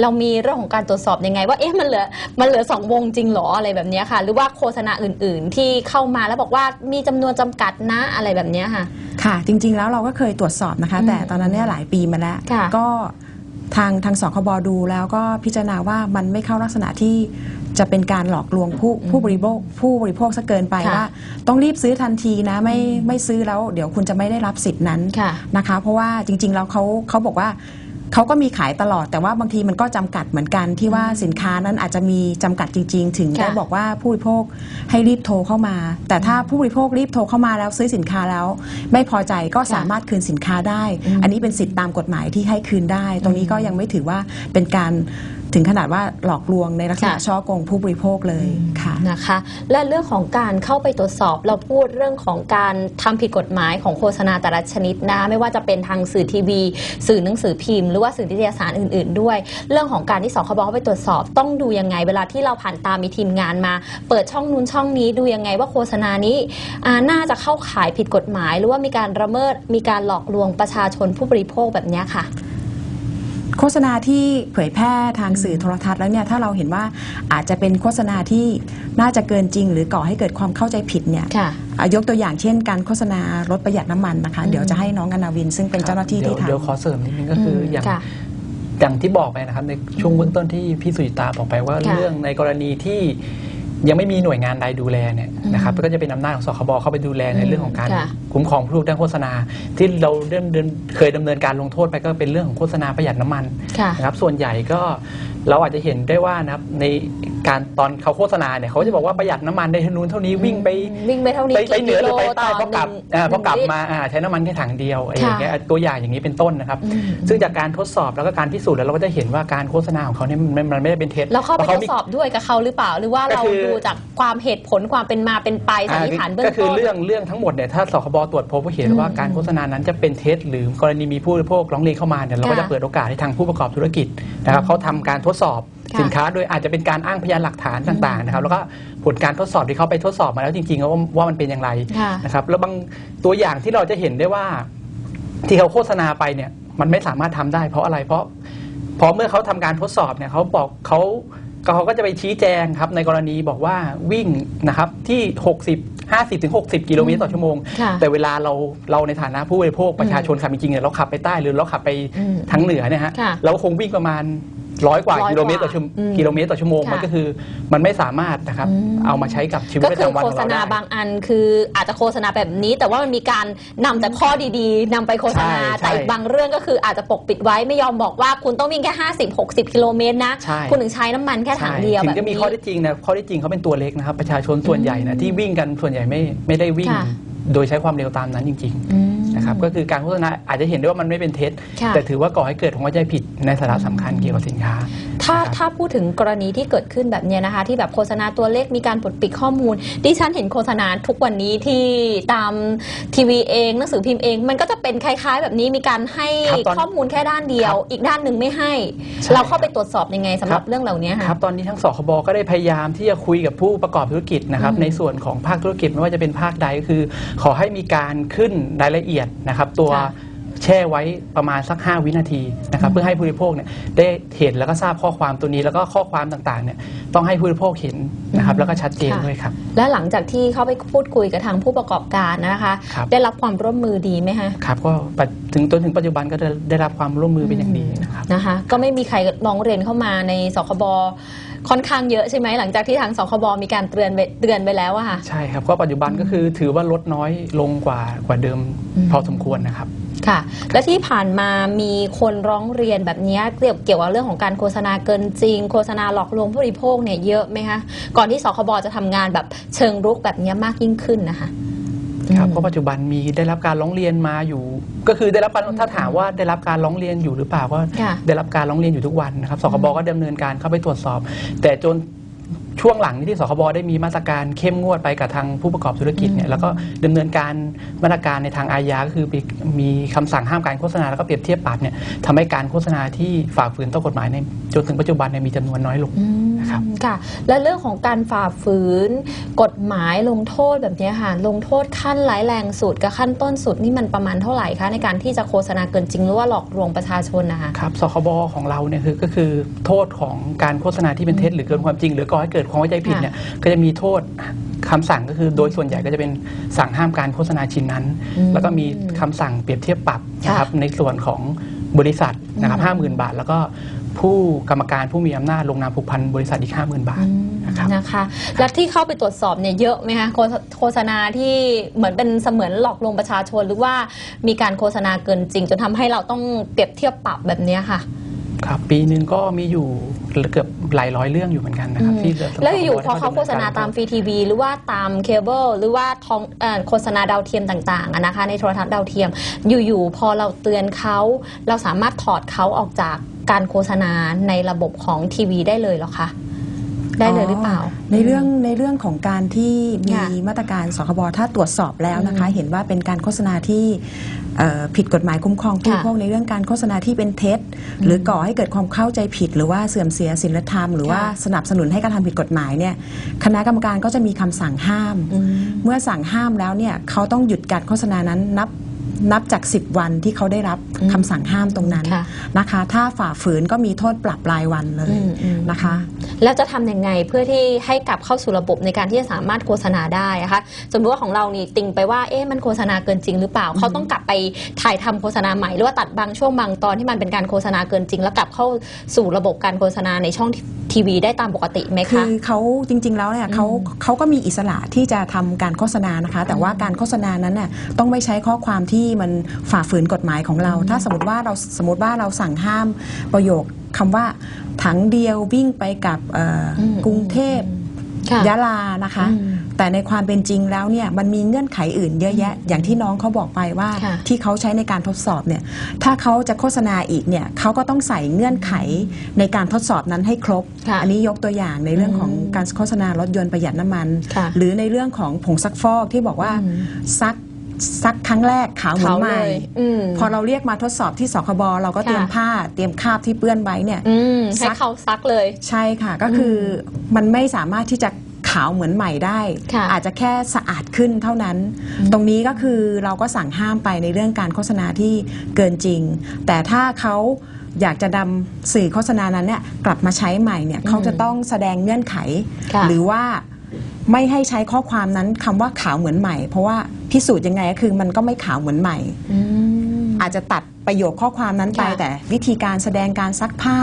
เรามีเรื่องของการตรวจสอบยังไง ว่าเอ๊ะมันเหลือมันเหลือสองวงจริงเหรออะไรแบบเนี้ยค่ะ หรือว่าโฆษณาอื่น ๆ ที่เข้ามาแล้วบอกว่ามีจำนวนจำกัดนะอะไรแบบเนี้ยค่ะ ค่ะ จริง ๆ แล้วเราก็เคยตรวจสอบนะคะอืมแต่ตอนนั้นเนี่ยหลายปีมาแล้วค่ะก็ทางทางสคบดูแล้วก็พิจารณาว่ามันไม่เข้าลักษณะที่จะเป็นการหลอกลวงผู้ผู้บริโภคผู้บริโภคซะเกินไปค่ะว่า ต้องรีบซื้อทันทีนะไม่ไม่ซื้อแล้ว เดี๋ยวคุณจะไม่ได้รับสิทธินั้นค่ะนะคะ เพราะว่าจริง ๆ แล้วเขาเขาบอกว่า เขาก็มีขายตลอดแต่ว่าบางทีมันก็จำกัดเหมือนกันที่ว่าสินค้านั้นอาจจะมีจำกัดจริง ๆ ถึงค่ะได้บอกว่าผู้บริโภคให้รีบโทรเข้ามา แต่ถ้าผู้บริโภครีบโทรเข้ามาแล้วซื้อสินค้าแล้ว ไม่พอใจก็สามารถคืนสินค้าได้อืมอันนี้เป็นสิทธิตามกฎหมายที่ให้คืนได้ ตรงนี้ก็ยังไม่ถือว่าเป็นการ ถึงขนาดว่าหลอกลวงในลักษณะค่ะ ช่อโกงผู้บริโภคเลยค่ะ นะคะ และเรื่องของการเข้าไปตรวจสอบเราพูดเรื่องของการทำผิดกฎหมายของโฆษณาแต่ละชนิดนะคะไม่ว่าจะเป็นทางสื่อทีวี สื่อหนังสือพิมพ์หรือว่าสื่อนิตยสารอื่น ๆ ด้วย เรื่องของการที่สคบเข้าไปตรวจสอบ ต้องดูยังไง เวลาที่เราผ่านตามมีทีมงานมา เปิดช่องนู้นช่องนี้ดูยังไงว่าโฆษณานี้อ่าน่าจะเข้าข่ายผิดกฎหมาย หรือว่ามีการระเมิดมีการหลอกลวงประชาชนผู้บริโภคแบบเนี้ยค่ะ โฆษณาที่เผยแพร่ทางสื่อโทรทัศน์แล้วเนี่ยถ้าเราเห็นว่าอาจจะเป็นโฆษณาที่น่าจะเกินจริง หรือก่อให้เกิดความเข้าใจผิดเนี่ยค่ะอะยกตัวอย่างเช่น การโฆษณารถประหยัดน้ำมันนะคะอืมเดี๋ยวจะให้น้องอนาวิน ซึ่งเป็นเจ้าหน้าที่เดี๋ยที่วเดี๋ยวทำขอเสริมนิดนึงก็คืออย่างค่ะอย่างที่บอกไปนะครับในช่วงเบื้องต้นที่พี่สุจิตาบอกไปว่าค่ะเรื่องในกรณีที่ ยังไม่มีหน่วยงานใดดูแลเนี่ยนะครับอืมก็จะเป็นอำนาจของสคบเข้าไปดูแลในอืมเรื่องของการค่ะคุ้มครองผู้ถูกด้านโฆษณา ที่เราเดินเดินเคยดำเนินการลงโทษไปก็เป็นเรื่องของโฆษณาประหยัดน้ำมันค่ะนะครับส่วนใหญ่ก็เราอาจจะเห็นได้ว่านะครับใน การตอนเขาโฆษณาเนี่ยเขาจะบอกว่าประหยัดน้ำมันได้เท่านู้นเท่านี้วิ่งไปวิ่งไปเท่านี้ไปไปกี่เหนือหรือไปกิโลใต้ต่พอกลับหนึ่งอ่าพอกลับหนึ่งมาอ่าใช้น้ำมันแค่ถังเดียวอะไรอย่างเงี้ยค่ะตัวอย่างอย่างนี้เป็นต้นนะครับอืมซึ่งจากการทดสอบแล้วก็การพิสูจน์แล้วเราก็จะเห็นว่าการโฆษณาของเขาเนี่ยมันมันไม่ได้เป็นเท็จเราเข้าไปพระทดสอบด้วยกับเขาหรือเปล่า หรือว่าก็เราคือดูจากความเหตุผลความเป็นมาเป็นไปสันนิษฐานเบื้องก็คือต้นเรื่องเรื่องทั้งหมดเนี่ยถ้าสคบตรวจพบว่าเห็นอืมว่าการโฆษณานั้นจะเป็นเท็จหรือกรณีมีผู้บริโภคร้องเรียนเข้ามาเนี่ยเราก็ค่ะจะเปิดโอกาสให้ทางผู้ประกอบธุรกิจนะครับเขาทำการทดสอบค่ะ สินค้าโดยอาจจะเป็นการอ้างพยานหลักฐานต่างๆนะครับแล้วก็ผลการทดสอบที่เขาไปทดสอบมาแล้วจริงๆว่าว่ามันเป็นอย่างไรค่ะนะครับแล้วบางตัวอย่างที่เราจะเห็นได้ว่าที่เขาโฆษณาไปเนี่ยมันไม่สามารถทำได้ เพราะอะไรเพราะเพราะเมื่อเขาทำการทดสอบเนี่ยเขาบอกเขาเขาก็จะไปชี้แจงครับในกรณีบอกว่าวิ่งนะครับที่ 60 50ถึง60 กิโลเมตรต่อชั่วโมงค่ะแต่เวลาเราเราในฐานะผู้บริโภคประชาชนขับจริงๆเนี่ยเราขับไปใต้หรือเราขับไปอืมทางเหนือเนี่ยฮะค่ะเราคงวิ่งประมาณ ร้อยกว่าร้อยกว่ากิโลเมตรต่อชั่วโมงอืมกิโลเมตรต่อชั่วโมงค่ะ มันก็คือ มันไม่สามารถนะครับอืมเอามาใช้กับชีวิตก็ประคือจำวันโฆของษเราณาได้ บางอันคืออาจจะโฆษณาแบบนี้ แต่ว่ามันมีการนำแต่ข้อดีๆนำไปโฆษณาใช่แต่อีกบางเรื่องก็คืออาจจะปกปิดไว้ไม่ยอมบอกว่าคุณต้องวิ่งแค่ 50 60 กิโลเมตรนะ ใช่ คุณถึงใช้น้ำมันแค่ถังเดียวถึแบงบจะมีนี้ ข้อที่จริงนะข้อที่จริงเขาเป็นตัวเล็กนะครับ ประชาชนส่วนใหญ่นะที่วิ่งกันส่วนใหญ่ไม่ไม่ได้วิ่ง ค่ะ โดยใช้ความเร็วตามนั้นจริง อืมๆ นะครับก็คือการโฆษณาอาจจะเห็นได้ว่ามันไม่เป็นเท็จ ค่ะ แต่ถือว่าก่อให้เกิดความเข้าใจผิดในสาระสำคัญเกี่ยวกับสินค้า ถ้านะครับถ้าพูดถึงกรณีที่เกิดขึ้นแบบเนี้ยนะคะ ที่แบบโฆษณาตัวเลขมีการปดปิดข้อมูล ดิฉันเห็นโฆษณาทุกวันนี้ที่ตามทีวีเองหนังสือพิมพ์เอง มันก็จะเป็นคล้าย ๆ แบบนี้มีการให้ครับตอนข้อมูลแค่ด้านเดียวครับอีกด้านหนึ่งไม่ให้ ใช่เราเข้าไปตรวจสอบยังไงสำหรับครับเรื่องเหล่านี้คค่ะรับตอนนี้ทั้งสคบก็ได้พยายามที่จะคุยกับผู้ประกอบธุรกิจนะครับอืมในส่วนของภาคธุรกิจไม่ว่าจะเป็นภาคใดก็คือ ขอให้มีการขึ้นรายละเอียดนะครับตัวค่ะแช่ไว้ประมาณสัก 5 วินาทีนะครับอืมเพื่อให้ผู้บริโภคเนี่ยได้เห็นแล้วก็ทราบข้อความตัวนี้แล้วก็ข้อความต่างๆเนี่ยต้องให้ผู้บริโภคเห็นนะครับแล้วก็ชัดเจนด้วยครับ และหลังจากที่เข้าไปพูดคุยกับทางผู้ประกอบการนะคะ ครับ ได้รับความร่วมมือดีไหมคะครับก็ปัจถึงจนถึงปัจจุบันก็ได้ได้รับความร่วมมือเป็นอย่างดีนะครับ นะคะ ก็ไม่มีใครร้องเรียนเข้ามาในสคบ ค่อนข้างเยอะใช่ไหมหลังจากที่ทางสคบมีการเตือนไปเตือนไปแล้วอะค่ะ ใช่ครับ ก็ปัจจุบันก็คือถือว่าลดน้อยลงกว่ากว่าเดิมอืมพอสมควรนะครับ ค่ะ และที่ผ่านมามีคนร้องเรียนแบบเนี้ยเกี่ยวเกี่ยวกับเรื่องของการโฆษณาเกินจริง โฆษณาหลอกลวงผู้บริโภคเนี่ยเยอะไหมคะ ก่อนที่สคบจะทำงานแบบเชิงรุกแบบเนี้ยมากยิ่งขึ้นนะคะ ครับอืมเพราะปัจจุบันมีได้รับการร้องเรียนมาอยู่ ก็คือได้รับการถ้าถามว่าได้รับการร้องเรียนอยู่หรือเปล่าก็ค่ะได้รับการร้องเรียนอยู่ทุกวันนะครับสคบก็ดำเนินการเข้าไปตรวจสอบ แต่จนช่วงหลังนี้ที่สคบได้มีมาตรการเข้มงวดไปกับทางผู้ประกอบธุรกิจเนี่ยแล้วก็ดำเนินการมาตรการในทางอาญาก็คือมีมีคำสั่งห้ามการโฆษณาแล้วก็เปรียบเทียบปรับเนี่ยทำให้การโฆษณาที่ฝ่าฝืนต่อกฎหมายในจนถึงปัจจุบันเนี่ยมีจำนวนน้อยลงอืมนะ ครับค่ะ และเรื่องของการฝ่าฝืน กฎหมายลงโทษแบบเนี้ยค่ะ ลงโทษขั้นร้ายแรงสุดกับขั้นต้นสุดนี่มันประมาณเท่าไหร่คะในการที่จะโฆษณาเกินจริงหรือว่าหลอกลวงประชาชนนะคะครับสคบของเราเนี่ยคือก็คือโทษของการโฆษณาที่เป็นเท็จหรือเกินความจริง หรือก่อให้เกิดความเข้าใจผิดเนี่ยก็จะมีโทษคำสั่งก็คือโดยส่วนใหญ่ก็จะเป็นสั่งห้ามการโฆษณาชิ้นนั้นอืมแล้วก็มีคำสั่งเปรียบเทียบปรับนะครับในส่วนของบริษัทนะครับห้าหมื่นบาท แล้วก็ ผู้กรรมการผู้มีอำนาจลงนามผูกพันบริษัทอีกห้าหมื่นบาทนะครับนะคะและที่เข้าไปตรวจสอบเนี่ยเยอะไหมคะโฆษโฆษณาที่เหมือนเป็นเสมือนหลอกลวงประชาชน หรือว่ามีการโฆษณาเกินจริง จนทำให้เราต้องเปรียบเทียบปรับแบบเนี้ยค่ะครับปีหนึ่งก็มีอยู่เกือบหลายร้อยเรื่องอยู่เหมือนกันนะครับอืมที่เดืดแล้วอยู่พอที่เขาโฆษณาตามฟรีทีวีหรือว่าตามเคเบิลหรือว่าทองเอ่อโฆษณาดาวเทียมต่างๆอะนะคะในโทรทัศน์ดาวเทียม อยู่ๆพอเราเตือนเขาเราสามารถถอดเขาออกจาก การโฆษณาในระบบของทีวีได้เลยเหรอคะได้เลยหรือเปล่า ในเรื่องในเรื่องของการที่มีค่ะมาตรการสคบถ้าตรวจสอบแล้วนะคะอืมเห็นว่าเป็นการโฆษณาที่เอ่อผิดกฎหมายคุ้มครองผู้บค่ะริโภคในเรื่องการโฆษณาที่เป็นเท็จ หรือก่อให้เกิดความเข้าใจผิด หรือว่าเสื่อมเสียศีลธรรม หรือว่าค่ะสนับสนุนให้กระทำผิดกฎหมายเนี่ยคณะกรรมการก็จะมีคำสั่งห้ามอืมเมื่อสั่งห้ามแล้วเนี่ยเขาต้องหยุดการโฆษณานั้นนับ นับจาก 10 วันที่เขาได้รับอืมคำสั่งห้ามตรงนั้นค่ะนะคะ ถ้าฝ่าฝืนก็มีโทษปรับรายวันเลยอืมอืมนะคะ แล้วจะทำยังไงเพื่อที่ให้กลับเข้าสู่ระบบในการที่จะสามารถโฆษณาได้นะคะสมมติว่าของเรานี่ติงไปว่าเอ๊ะมันโฆษณาเกินจริงหรือเปล่า เขาต้องกลับไปถ่ายทำโฆษณาใหม่หรือว่าตัดบางช่วงบางตอนที่มันเป็นการโฆษณาเกินจริง แล้วกลับเข้าสู่ระบบการโฆษณาในช่อง ทีวีได้ตามปกติไหมคืคะอเขาจริง ๆ แล้วเนี่ยเขาเขาก็มีอิสระที่จะทำการโฆษณานะคะ แต่ว่าการโฆษณานั้นน่ะต้องไม่ใช้ข้อความที่มันฝ่าฝืนกฎหมายของเรา ถ้าสมมติว่าเราสมมติว่าเราสั่งห้ามประโยคคำว่าถังเดียววิ่งไปกับเอ่ออมกรุงเทพค่ะ ยะลานะคะอืมแต่ในความเป็นจริงแล้วเนี่ยมันมีเงื่อนไขอื่นเยอะแยะ อย่างที่น้องเขาบอกไปว่าค่ะที่เขาใช้ในการทดสอบเนี่ยถ้าเขาจะโฆษณาอีกเนี่ยเขาก็ต้องใส่เงื่อนไขในการทดสอบนั้นให้ครบค่ะอันนี้ยกตัวอย่างในเรื่องของอืมการโฆษณารถยนต์ประหยัดน้ำมันค่ะหรือในเรื่องของผงซักฟอกที่บอกว่าอืมซัก ซักครั้งแรกขาวเหมือนใหม่ขาวเลยอืมพอเราเรียกมาทดสอบที่สคบเราก็เตรียมค่ะผ้าเตรียมคราบที่เปื้อนไว้เนี่ยอืมซัให้กเขาซักเลย ใช่ค่ะก็คืออมันไม่สามารถที่จะขาวเหมือนใหม่ได้ค่ะอาจจะแค่สะอาดขึ้นเท่านั้น ตรงนี้ก็คือเราก็สั่งห้ามไปในเรื่องการโฆษณาที่เกินจริง แต่ถ้าเขาอยากจะนำสื่อโฆษณานั้นเนี่ยกลับมาใช้ใหม่เนี่ยเขาจะต้องแสดงเงื่อนไขค่ะหรือว่า ไม่ให้ใช้ข้อความนั้นคำว่าขาวเหมือนใหม่ เพราะว่าพิสูจน์ยังไงก็คือมันก็ไม่ขาวเหมือนใหม่ อืม อาจจะตัดประโยคข้อความนั้นไป ค่ะ แต่วิธีการแสดงการซักผ้า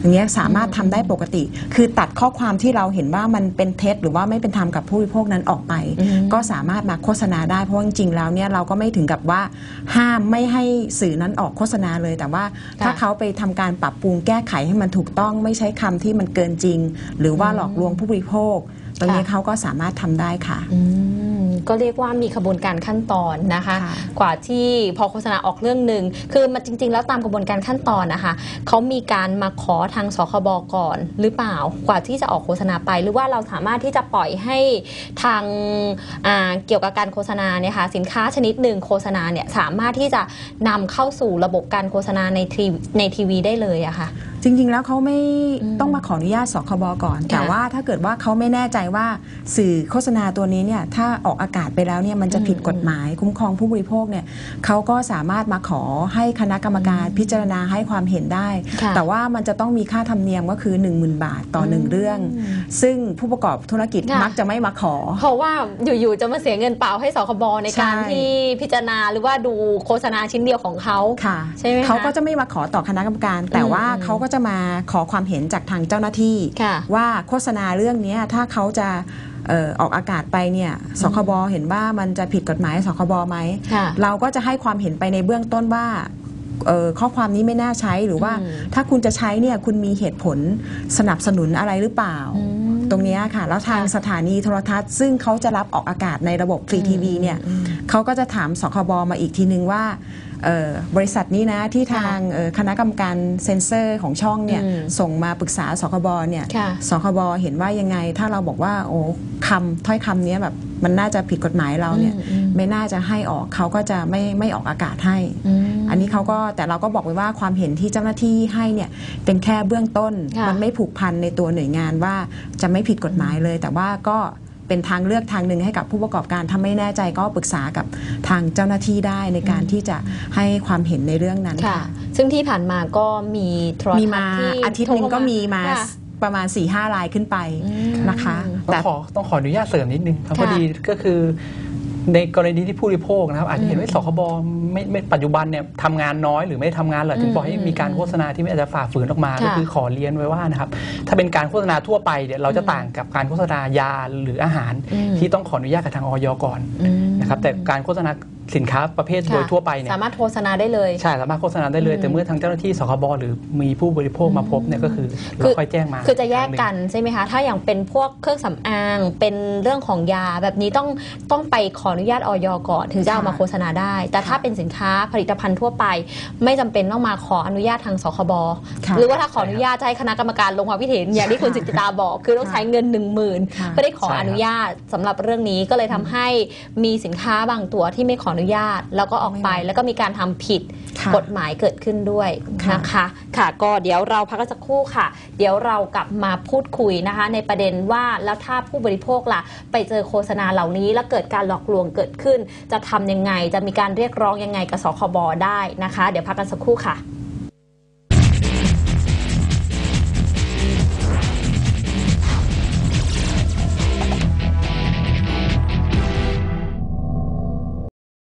อย่างเงี้ยสามารถทำได้ปกติ คือตัดข้อความที่เราเห็นว่ามันเป็นเท็จหรือว่าไม่เป็นธรรมกับผู้บริโภคนั้นออกไปอืมก็สามารถมาโฆษณาได้เพราะว่าจริงๆแล้วเนี่ยเราก็ไม่ถึงกับว่าห้ามไม่ให้สื่อนั้นออกโฆษณาเลย แต่ว่าถ้าเขาไปทำการปรับปรุงแก้ไขให้มันถูกต้องไม่ใช้คำที่มันเกินจริง หรือว่าหลอกลวงผู้บริโภค ตรงนี้ค่ะเขาก็สามารถทำได้ค่ะอืมก็เรียกว่ามีขบวนการขั้นตอนนะคะค่ะกว่าที่พอโฆษณาออกเรื่องหนึ่งคือมันจริง ๆ แล้วตามกระบวนการขั้นตอนนะคะเขามีการมาขอทางสคบก่อนหรือเปล่ากว่าที่จะออกโฆษณาไป หรือว่าเราสามารถที่จะปล่อยให้ทางอ่าเกี่ยวกับการโฆษณาเนี่ยค่ะสินค้าชนิดหนึ่งโฆษณาเนี่ยสามารถที่จะนำเข้าสู่ระบบการโฆษณาในทีวีในทีวีได้เลยอะค่ะจริง ๆ แล้วเขาไม่อืมต้องมาขออนุญาตสคบก่อนค่ะแต่ว่าถ้าเกิดว่าเขาไม่แน่ใจว่าสื่อโฆษณาตัวนี้เนี่ยถ้าออกอากาศไปแล้วเนี่ยมันจะผิดกฎหมายคุ้มครองผู้บริโภคเนี่ยเขาก็สามารถมาขอให้คณะกรรมการพิจารณาให้ความเห็นได้ค่ะแต่ว่ามันจะต้องมีค่าธรรมเนียมก็คือ 10,000 บาทต่อหนึ่งเรื่องอืมซึ่งผู้ประกอบธุรกิจค่ะมักจะไม่มาขอ เพราะว่าอยู่ๆจะมาเสียเงินเปล่าให้สคบในการใช่ที่พิจารณาหรือว่าดูโฆษณาชิ้นเดียวของเขาค่ะใช่ไหมคะเขาก็จะไม่มาขอต่อคณะกรรมการ แต่ว่าอืมเขาก็จะมาขอความเห็นจากทางเจ้าหน้าที่ค่ะว่าโฆษณาเรื่องเนี้ยถ้าเขาจะเอ่อออกอากาศไปเนี่ยสคบเห็นว่ามันจะผิดกฎหมายสคบไหมค่ะเราก็จะให้ความเห็นไปในเบื้องต้นว่าเอ่อข้อความนี้ไม่น่าใช้หรือว่าอืมถ้าคุณจะใช้เนี่ยคุณมีเหตุผลสนับสนุนอะไรหรือเปล่าอืมตรงเนี้ยค่ะ แล้วทางค่ะสถานีโทรทัศน์ ซึ่งเขาจะรับออกอากาศในระบบฟรีทีวีเนี่ยอืมเขาก็จะถามสคบมาอีกทีนึงว่าเอ่อ บริษัทนี้นะที่ทางเอ่อคณะกรรมการเซ็นเซอร์ของช่องเนี่ยอืมส่งมาปรึกษาสคบเนี่ยค่ะสคบเห็นว่ายังไง ถ้าเราบอกว่าโอ้คำถ้อยคำเนี้ยแบบมันน่าจะผิดกฎหมายเราเนี่ยอืมอืมไม่น่าจะให้ออกเขาก็จะไม่ไม่ออกอากาศให้อืมอันนี้เขาก็แต่เราก็บอกไว้ว่าความเห็นที่เจ้าหน้าที่ให้เนี่ยเป็นแค่เบื้องต้นค่ะมันไม่ผูกพันในตัวหน่วยงานว่าจะไม่ผิดกฎหมายเลย แต่ว่าก็ เป็นทางเลือกทางหนึ่งให้กับผู้ประกอบการถ้าไม่แน่ใจก็ปรึกษากับทางเจ้าหน้าที่ได้ในการที่จะให้ความเห็นในเรื่องนั้นค่ะค่ะซึ่งที่ผ่านมาก็มีโทรทัศน์มีมาที่อาทิตย์หนึ่งก็มีมาค่ะประมาณ4ี่ห้ารายขึ้นไปอืมนะคะต้อแต่งขอต้องขออนุญาตเสริมนิดนึงครับค่ะพอดีก็คือ ในกรณีที่ผู้บริโภคนะครับอาจจะเห็นว่าสคบไม่ไม่ปัจจุบันเนี่ยทำงานน้อยหรือไม่ทำงานเหรอถึงปล่อยให้มีการโฆษณาที่ไม่อาจจะฝ่าฝืนออกมาค่ะก็คือขอเรียนไว้ว่านะครับถ้าเป็นการโฆษณาทั่วไปเนี่ยเราจะต่างกับการโฆษณายาหรืออาหารอืมที่ต้องขออนุญาตกับทางออยก่อนอืมนะครับแต่การโฆษณา สินค้าประเภทค่ะโดยทั่วไปเนี่ยสามารถโฆษณาได้เลยใช่สามารถโฆษณาได้เลยอืมแต่เมื่อทางเจ้าหน้าที่สคบหรือมีผู้บริโภคมาพบเนี่ยก็คือคืเราอค่อยแจ้งมา คือจะแยกครั้งหงกันใช่ไหมคะ ถ้าอย่างเป็นพวกเครื่องสำอางเป็นเรื่องของยาแบบนี้ต้องต้องไปขออนุญาตออยก่อนถึงจะเอามาค่ะโฆษณาได้ แต่ถ้าเป็นสินค้าผลิตภัณฑ์ทั่วไป ไม่จำเป็นต้องมาขออนุญาตทางสคบค่ะหรือว่าถ้าขออนุญาตจะให้คณะกรรมการลงความคิดเห็นอย่างที่คุณค่ะสิทธิตาบอก คือต้องใช้เงิน 1 0,000ค่ะไม่ได้ขอใช่ครับอนุญาตสำหรับเรื่องนี้ก็เลยทำให้มีสินค้าบางตัวที่ไม่ขออนุญาต แล้วก็ออกไปไม่แล้วก็มีการทำผิดค่ะกฎหมายเกิดขึ้นด้วยค่ะนะคะ ค่ะ ก็เดี๋ยวเราพักกันสักครู่ค่ะ เดี๋ยวเรากลับมาพูดคุยนะคะ ในประเด็นว่าแล้วถ้าผู้บริโภคล่ะ ไปเจอโฆษณาเหล่านี้ แล้วเกิดการหลอกลวงเกิดขึ้น จะทำยังไงจะมีการเรียกร้องยังไงกับสคบได้นะคะ เดี๋ยวพักกันสักครู่ค่ะ